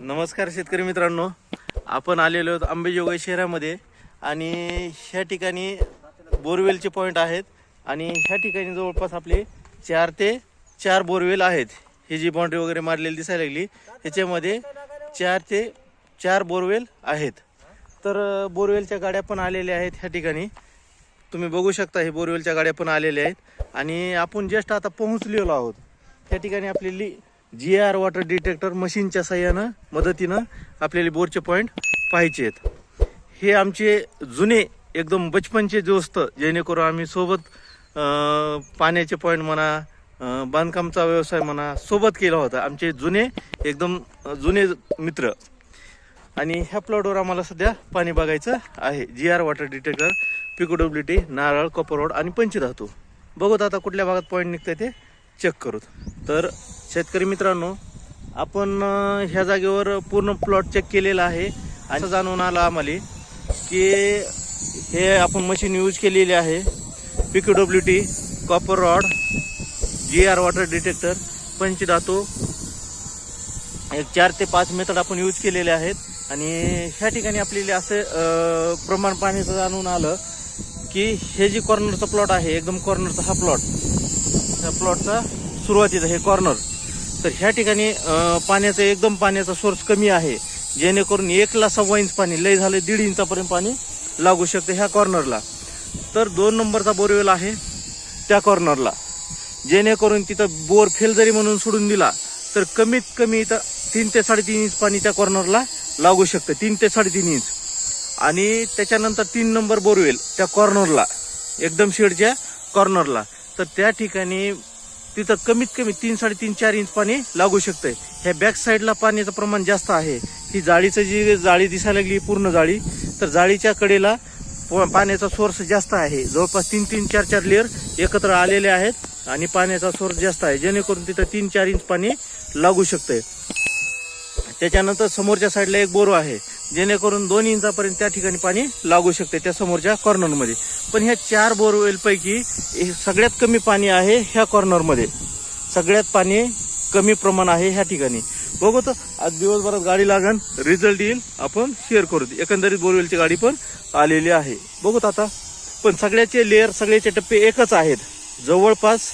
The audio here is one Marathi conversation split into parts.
नमस्कार शेतकरी मित्रांनो. आपण आलेलो आहोत अंबेजोगाई शहरामध्ये आणि ह्या ठिकाणी बोरवेलचे पॉईंट आहेत आणि ह्या ठिकाणी जवळपास आपले चार ते चार बोरवेल आहेत. ही जी बाउंड्री वगैरे मारलेली दिसायला लागली ह्याच्यामध्ये चार ते चार बोरवेल आहेत. तर बोरवेलच्या गाड्या पण आलेल्या आहेत ह्या ठिकाणी. तुम्ही बघू शकता हे बोरवेलच्या गाड्या पण आलेल्या आहेत. आणि आपण जस्ट आता पोहोचलेलो आहोत. त्या ठिकाणी आपल्याली जी आर वॉटर डिटेक्टर मशीनच्या सहाय्यानं मदतीनं आपल्याला बोरचे पॉईंट पाहायचे आहेत. हे आमचे जुने एकदम बचपनचे दोस्त जेणेकरून आम्ही सोबत पाण्याचे पॉईंट म्हणा बांधकामचा व्यवसाय म्हणा सोबत केला होता. आमचे जुने एकदम जुने मित्र. आणि ह्या प्लॉटवर आम्हाला सध्या पाणी बघायचं आहे. G R water detector pico W T नारळ कॉपर रोड आणि पंचधातू. बघूत आता कुठल्या भागात पॉईंट निघतं ते? चेक करू. तर शेतकरी मित्रांनो आपण ह्या जागेवर पूर्ण प्लॉट चेक केलेला आहे. असं जाणून आलं आम्हाला की हे आपण मशीन यूज केलेली आहे. Pico W T copper rod G R water detector पंचधातू. एक चार ते पाच मेथड आपण यूज केलेले आहेत. आणि ह्या ठिकाणी आपल्याला असं प्रमाण पाण्याचं जाणून आलं की हे जे कॉर्नरचा प्लॉट आहे एकदम कॉर्नरचा हा प्लॉट ह्या प्लॉटचा सुरुवातीचा हे कॉर्नर तर ह्या ठिकाणी पाण्याचा पाण्याचं एकदम पाण्याचा सोर्स कमी आहे. जेणेकरून एकला सव्वा इंच पाणी लय झालं दीड इंचापर्यंत पाणी लागू शकतं ह्या कॉर्नरला तर दोन नंबरचा बोरवेल आहे त्या कॉर्नरला जेणेकरून तिथं बोर फेल जरी म्हणून सोडून दिला तर कमीत कमी इथं तीन ते साडेतीन इंच पाणी त्या कॉर्नरला लागू शकतं. तीन ते साडेतीन इंच. आणि त्याच्यानंतर तीन नंबर बोरवेल त्या कॉर्नरला एकदम शेडच्या कॉर्नरला तर त्या ठिकाणी तिथं कमीत कमी तीन साडेतीन चार इंच पाणी लागू शकतंय. ह्या बॅक साईडला पाण्याचं प्रमाण जास्त आहे. ही जाळीचं जी जाळी दिसायला लागली पूर्ण जाळी. तर जाळीच्या कडेला प- पाण्याचा सोर्स जास्त आहे. जवळपास तीन तीन चार चार लेअर एकत्र आलेले आहेत आणि पाण्याचा सोर्स जास्त आहे. जेणेकरून तिथं तीन चार इंच पाणी लागू शकतंय. त्याच्यानंतर समोरच्या साईडला एक बोरो आहे. जेणेकरून दोन इंचापर्यंत त्या ठिकाणी पाणी लागू शकते त्या समोरच्या कॉर्नरमध्ये पण ह्या चार बोरवेलपैकी सगळ्यात कमी पाणी आहे ह्या कॉर्नरमध्ये सगळ्यात पाणी कमी प्रमाण आहे ह्या ठिकाणी. बघू तर आज दिवसभरात गाडी लागन रिझल्ट येईल आपण शेअर करू. एकंदरीत बोरवेलची गाडी पण आलेली आहे. बघूत आता. पण सगळ्याचे लेअर सगळ्याचे टप्पे एकच आहेत. जवळपास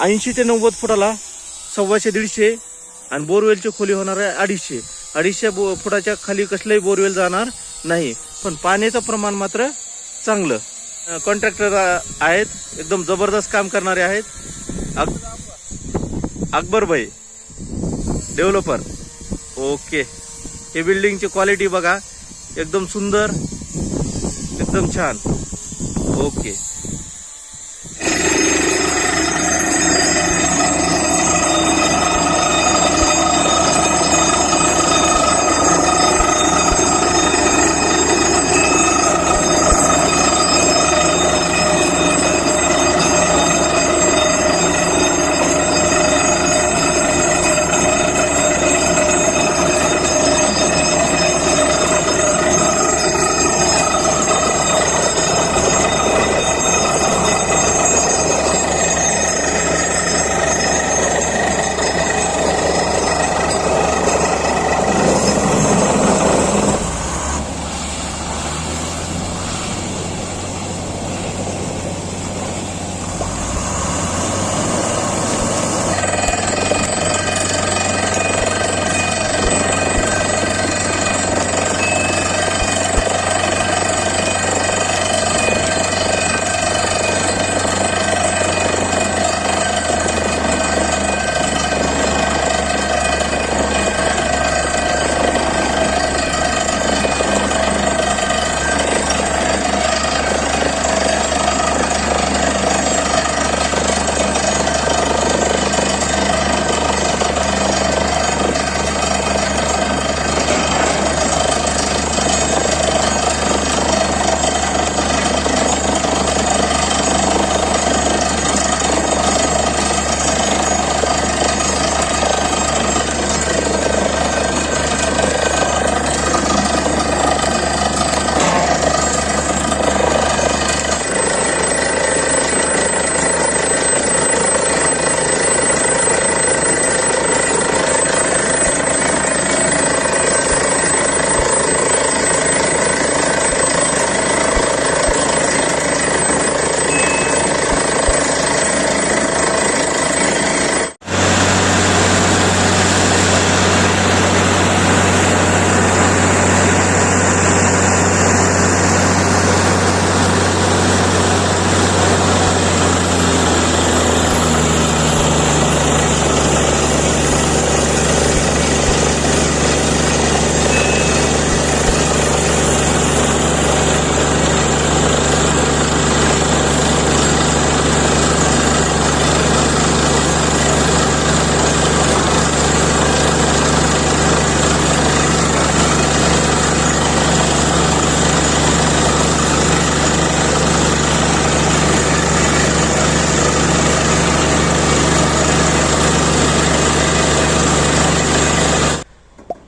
ऐंशी ते नव्वद फुटाला सव्वाशे दीडशे आणि बोरवेलची खोली होणार आहे अडीचशे. अडीचशे बो फुटाच्या खाली कसलंही बोरवेल जाणार नाही. पण पाण्याचं प्रमाण मात्र चांगलं. कॉन्ट्रॅक्टर आहेत एकदम जबरदस्त काम करणारे आहेत. अक अकबरभाई डेव्हलपर ओके. हे बिल्डिंगची क्वालिटी बघा. एकदम सुंदर एकदम छान. ओके.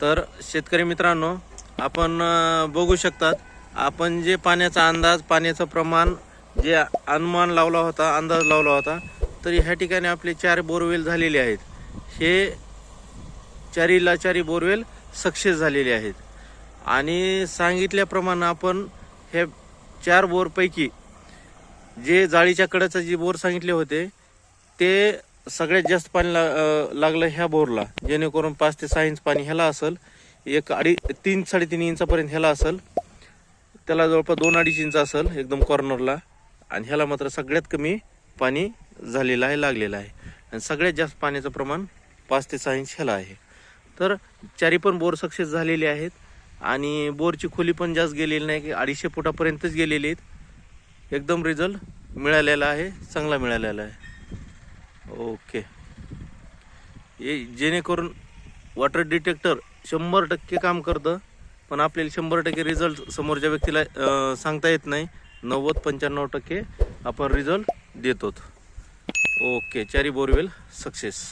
तर शेतकरी मित्रांनो आपण बघू शकतात आपण जे पाण्याचा अंदाज पाण्याचं प्रमाण जे अनुमान लावला होता अंदाज लावला होता तरी ह्या ठिकाणी आपले चार बोरवेल झालेले आहेत. हे चारीला चारी बोरवेल सक्सेस झालेले आहेत. आणि सांगितल्याप्रमाणे आपण हे चार बोरपैकी जे जाळीच्या कडाचं जे बोर सांगितले होते ते सगळ्यात जास्त पाणी लागलं ह्या बोरला. जेणेकरून पाच ते सहा इंच पाणी ह्याला असेल एक अडी तीन साडेतीन इंचापर्यंत ह्याला असेल त्याला जवळपास दोन अडीच इंच असेल एकदम कॉर्नरला आणि ह्याला मात्र सगळ्यात कमी पाणी झालेलं आहे लागलेलं आहे. आणि सगळ्यात जास्त पाण्याचं प्रमाण पाच ते सहा इंच ह्याला आहे. तर चारी पण बोर सक्सेस झालेले आहेत. आणि बोरची खोली पण जास्त गेलेली नाही की अडीचशे फुटापर्यंतच गेलेली आहेत. एकदम रिझल्ट मिळालेला आहे चांगला मिळालेला आहे. ओके. हे जेणेकरून वॉटर डिटेक्टर शंभर टक्के काम करतं पण आपल्याला शंभर टक्के रिझल्ट समोरच्या व्यक्तीला सांगता येत नाही. नव्वद पंच्याण्णव टक्के आपण रिझल्ट देतो ओके चारी बोरवेल सक्सेस